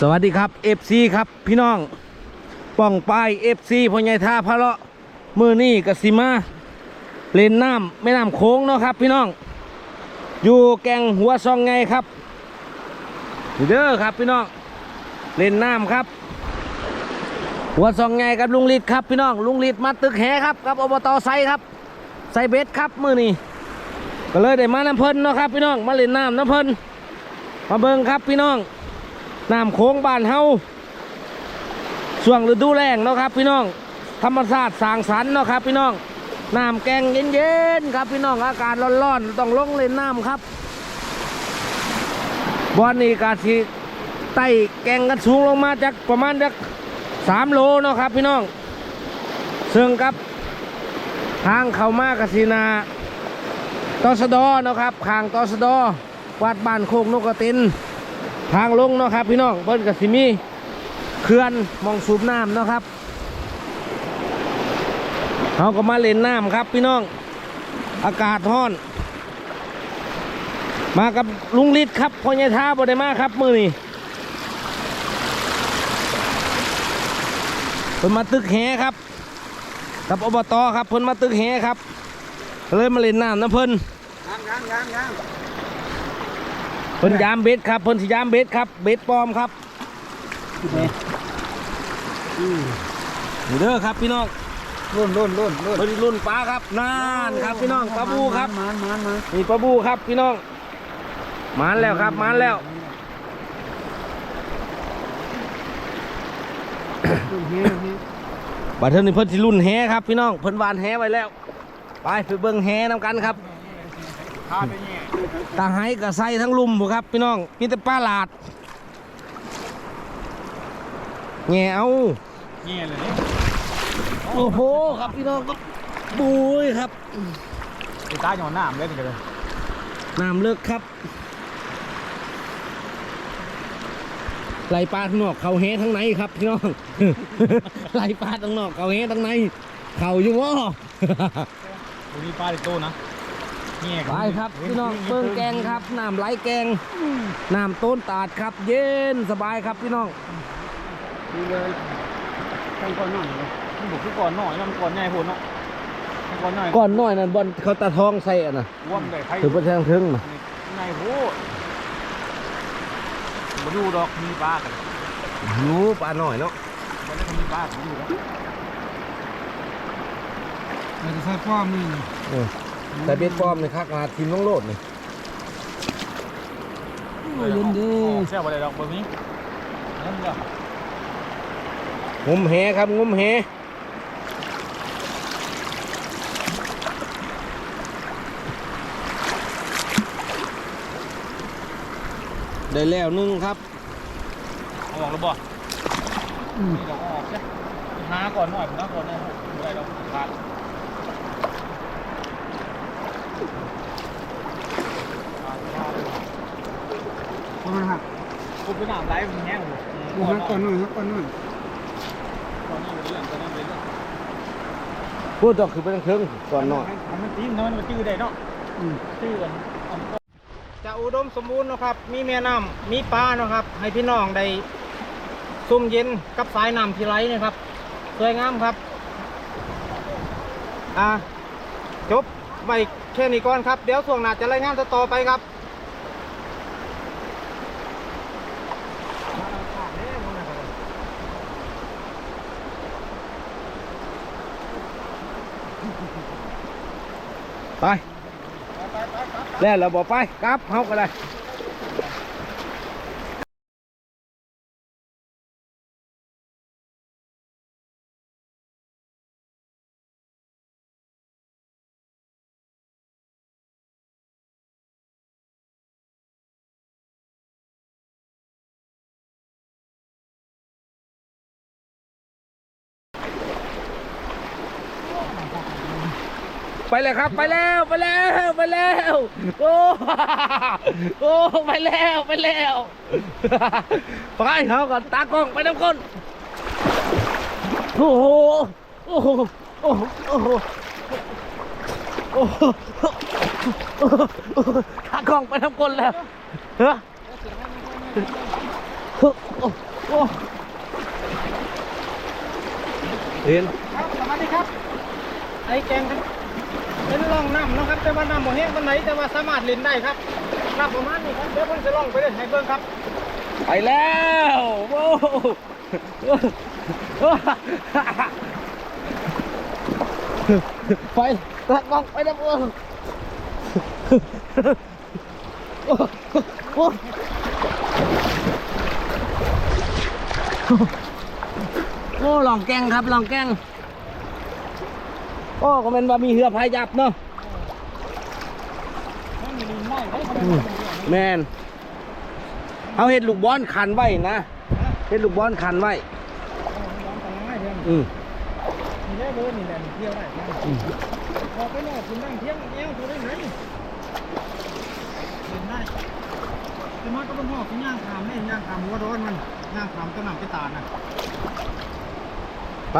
สวัสดีครับ FC ครับพี่น้องป้องป้าย FC พ่อใหญ่ท่าพระเลาะมือนี่กสิมาเลนน้ำแม่น้ำโค้งเนาะครับ พี่น้อง อยู่แกงหัวซองไงครับเด้อครับพี่น้องเลนน้ำครับ หัวซองไงกับลุงฤทธิ์ครับพี่น้องลุงฤทธิ์มาตึกแหครับกับอบตไซครับไซเบสครับมือนี่ก็เลยได้มาน้ำเพิ่นเนาะครับพี่น้องมาเลนน้ำน้ำเพิ่นมาเบิงครับพี่น้อง น้ำโค้งบ้านเฮาช่วงฤดูแล้งเนาะครับ พี่น้อง ธรรมชาติสางสรรค์เนาะครับ พี่น้องน้ำแกงเย็นๆครับพี่น้องอากาศร้อนๆต้องลงเล่นน้ำครับบอนนี้กาสิไต่แกงกันสูงลงมาจากประมาณจากสามโลเนาะครับ พี่น้อง ซึ่งครับ ทางเข้ามากสินาตอสดอเนาะครับข้างตอสดอวัดบ้านโคกนกกระติน ทางลงเนาะครับ พี่น้องเพิ่นกับสิมีเขื่อนมองสูบน้ำเนาะครับเขาก็มาเล่นน้ำครับ พี่น้อง อากาศร้อน มากับลุงฤทธิ์ครับพ่อใหญ่ท้าบ่ได้มาครับ มือนี้เพิ่นมาตึกแหครับ กับอบตครับเพิ่นมาตึกแหครับ เลยมาเล่นน้ำนะเพิ่นยังยังยังยัง พิ่นยามเบ็ดครับเพิ่นสิยามเบ็ดครับ เบ็ดปลอมครับนี่เด้อครับพี่น้องรุ่นรุ่นรุ่นรุ่นเพิ่นรุ่นปลาครับนานครับพี่น้องปลาบูครับมันมันมันนี่ปลาบูครับพี่น้องมานแล้วครับมานแล้วรุ่นเฮียเฮียบัดเทิงนี่เพิ่นสิรุ่นแฮครับพี่น้องเพิ่นวานแฮไว้แล้ว ไปไปเบิ่งแฮนำกันครับ พาไปเนี่ยตาไห้กับไส้ทั้งลุ่มบ่ครับพี่น้องมีแต่ปลาหลาดแง่เอาเนี่ยเลยนี่โอ้โหครับพี่น้องครับบุยครับไอ้ตาหย่อนน้ำเลยนี่กันเลยน้ำเลิกครับไหลปลาทั้งนอกเขาเฮทั้งในครับพี่น้องไหลปลาทั้งนอกเขาเฮทั้งในเขาอยู่วะตรงนี้ปลาในโตนะเนี่ย ไปครับพี่น้องเบิ่งแกงครับน้ำไหลแกงน้ำต้นตาดครับ เย็นสบายครับพี่น้องดีเลยตั้งก่อนหน่อยเลยมันบุกขึ้นก่อนหน่อยนะมันก่อนใหญ่โหดเนาะตั้งก่อนหน่อยก่อนหน่อยนั่นบอลเขาตาทองใส่อะนะว่ำได้ใครถือประชังถึงนะในโหดมาดูดอกมีปลากันยูปลาหน่อยเนาะมันได้มีปลาผมดูแล้วมันจะใช้ป้อมนี่เออ แต่เบ็ดปลอมนี่คักมาทีมน้องโลดนี่เย็นดีแซ่บอะไรดอกแบบนี้นั่นก็งมแหครับงมแหได้แล้วหนึงครับเอาออกแล้วบ่นี่เราเอาออกใช่หาก่อนหน่อยผมนะก่อนนะอะไรเราขาดมันหัก กูไปหนามไรมันแห้งหมดหักก่อนหน่อยหักก่อนหน่อยก่อนนี้มันเรื่องก่อนนั้นเป็นเรื่องพูดต่อคือไปทางเทิงก่อนหน่อยมันตีนเนาะมันจื้อได้เนาะจื้อกันจะอุดมสมบูรณ์นะครับ มีแม่น้ำมีปลาเนาะครับ ให้พี่น้องได้ซุ่มเย็นกับสายน้ำที่ไหลนะครับ สวยงามครับ อ่าจบไปแค่นี้ก่อนครับ เดี๋ยวส่วงหน้าจะรายงานต่อๆไปครับ ไปแล้วเราบอกไปกลับเฮาก็ได้ ไปเลยครับไปแล้วไปแล้วไปแล้วโอ้โอ้ไปแล้วไปแล้วไปเฮาก่อนตากล้องไปน้ำก้นโอ้โหโอ้โหโอ้โหโอ้โหโอ้โหตากล้องไปน้ำก้นแล้วเฮ้อโอ้โหโอ้เห็นครับสวัสดีครับไอ้แกงครับ เป็นร่องน้ำเนาะครับ แต่ว่าน้ำโมแห้งวันไหนแต่ว่าสามารถเล่นได้ครับน้ำประมาณนี้ครับเดี๋ยวผมจะล่องไปเลยให้เบิ่งครับ ไปแล้วโว้ไปตัดกล้องไปนะโอ้โอ้โอ้โอ้ลองแกงครับลองแกง โอ้ก็เป็นว่ามีเหือพายยับเนาะมันมีลิงได้ได้ครับอืมแมนเอาเห็ดลูกบอลขันไว้นะเห็ดลูกบอลขันไว้ร้องกันง่ายเพียงอืมมีได้เลยนี่แหละเที่ยวได้ครับพอไปนอกคุณนั่งเที่ยงเอวตัวได้ไหนเล่นได้แต่มาก็ต้องหอกที่ย่างขามนี่ย่างขามหัวร้อนมันย่างขามต้นน้ำไปตาดนะไป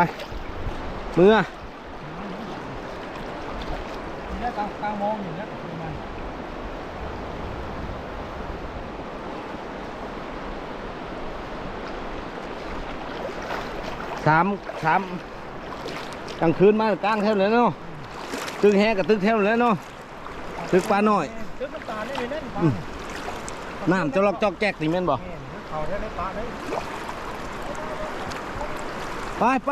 มือ นี่ได้กลางกลางมองอย่างเงี้ยประมาณสามสามกลางคืนมากลางแถวเลยเนาะตึกแฮกับตึกแถวเลยเนาะตึกปลาหน่อยตึกน้ำตาลนี่มีเล่นปลาอืมน้ำจะลอกจอกแจกนี่แม่นบ่เนี่ยเขาได้ในปลาได้ไปไป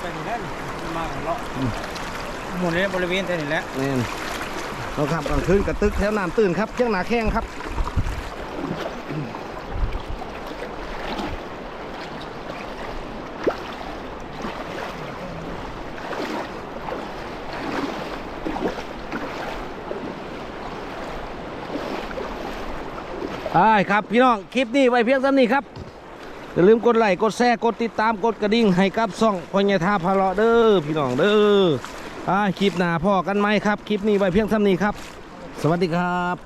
ไปนี่แหละมาของเรา หมุนในบริเวณแถวนี้แหละแม่เราขับกลางคืนกับตึกแถวน้ำตื่นครับเชียงหนาแข้งครับใช่ครับพี่น้องคลิปนี้ไว้เพียงเท่านี้ครับอย่าลืมกดไลค์กดแชร์กดติดตามกดกระดิ่งให้กับซ่องพญาทาพาเลาะเด้อพี่น้องเด้อ อ่าคลิปหน้าพ่อกันไหมครับ คลิปนี้ไว้เพียงเท่านี้ครับ สวัสดีครับ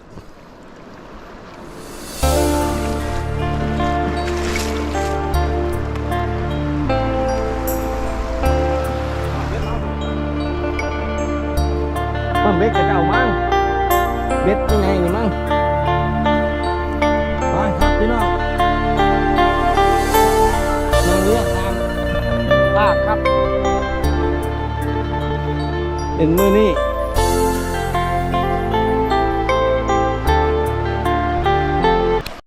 เป็นมือนี้